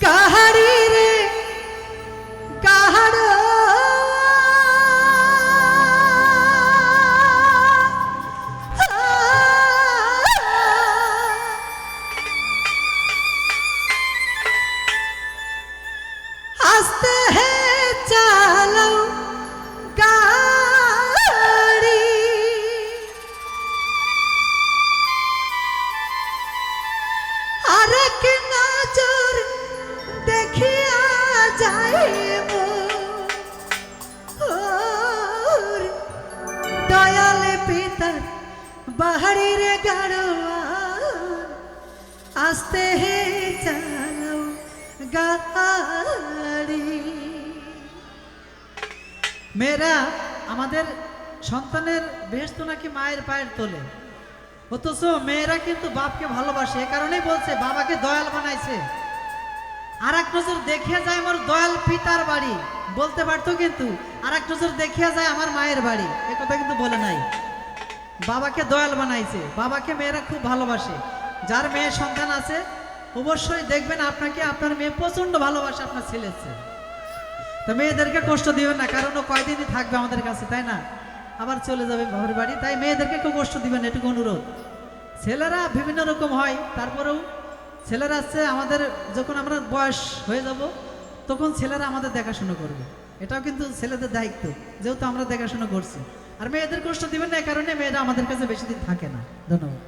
God. বাহারির Garhwa আস্তে হে চালাও গাড়ি মেয়েরা আমাদের সন্তানের বেহেস্ত নাকি মায়ের পায়ের তোলে অথচ মেয়েরা কিন্তু বাপকে ভালোবাসে এ কারণেই বলছে বাবাকে দয়াল বানাইছে আর এক নজর দেখিয়া যায় আমার দয়াল পিতার বাড়ি বলতে পারতো কিন্তু আর এক নজর দেখিয়া যায় আমার মায়ের বাড়ি এ কথা কিন্তু বলে নাই বাবাকে দয়াল বানাইছে। বাবাকে মেয়েরা খুব ভালোবাসে। যার মেয়ে সন্তান আছে, অবশ্যই দেখবেন আপনাকে আপনার মেয়ে প্রচণ্ড ভালোবাসে আপনার ছেলেছে তো মেয়েদেরকে কষ্ট দিবেন না, কারণ ও কয়দিনই থাকবে আমাদের কাছে, তাই না? আবার চলে যাবে বাবার বাড়ি, তাই মেয়েদেরকে কেউ কষ্ট দিবেন এটুকু অনুরোধ। ছেলেরা বিভিন্ন রকম হয়, তারপরেও ছেলেরা আছে আমাদের যখন আমরা বয়স হয়ে যাব, তখন ছেলেরা আমাদের দেখাশোনা করবে। এটাও কিন্তু ছেলেদের দায়িত্ব, যেহেতু আমরা দেখাশোনা করছি। আর মেয়েদের কষ্ট দিবেন না কারণে মেয়েরা আমাদের কাছে বেশি দিন থাকে না। ধন্যবাদ।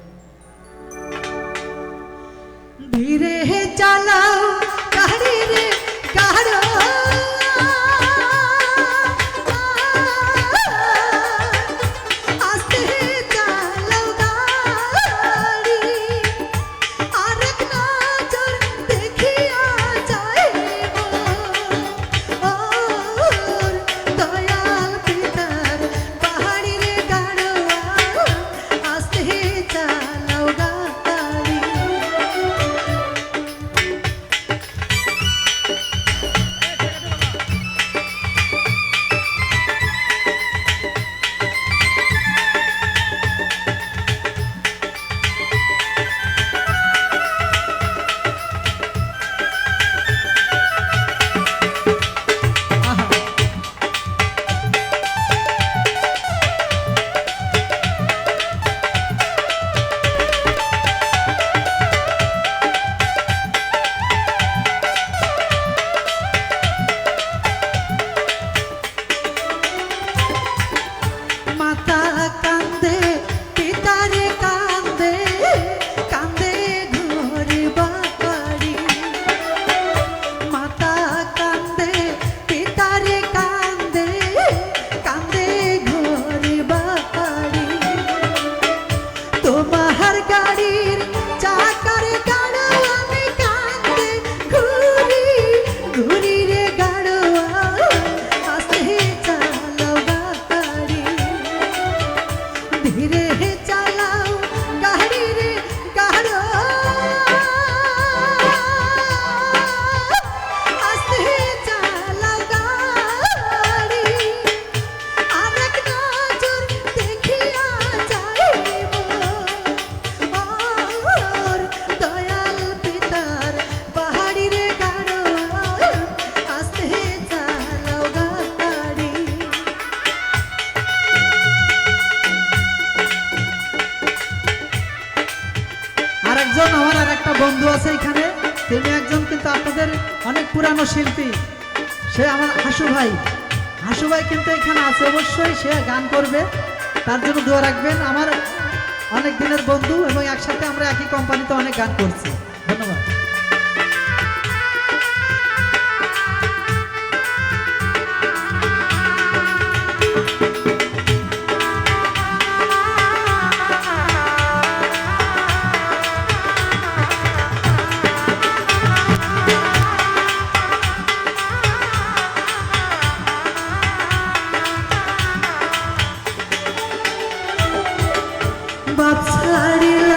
ধীরে চালাও গাড়ির চাকার গাড়ো আমি কান্দে ঘুরি ঘুরি রে গাড়ো আস্তে চালাও গাড়ি। ধীরে আছে এখানে। তিনি একজন কিন্তু আপনাদের অনেক পুরানো শিল্পী। সে আমার হাসু ভাই। হাসু ভাই কিন্তু এখানে আছে অবশ্যই, সে গান করবে। তার জন্য দোয়া রাখবেন। আমার অনেক দিনের বন্ধু এবং একসাথে আমরা একই কোম্পানিতে অনেক গান করছি। ধন্যবাদ। বাপ ছাড়িল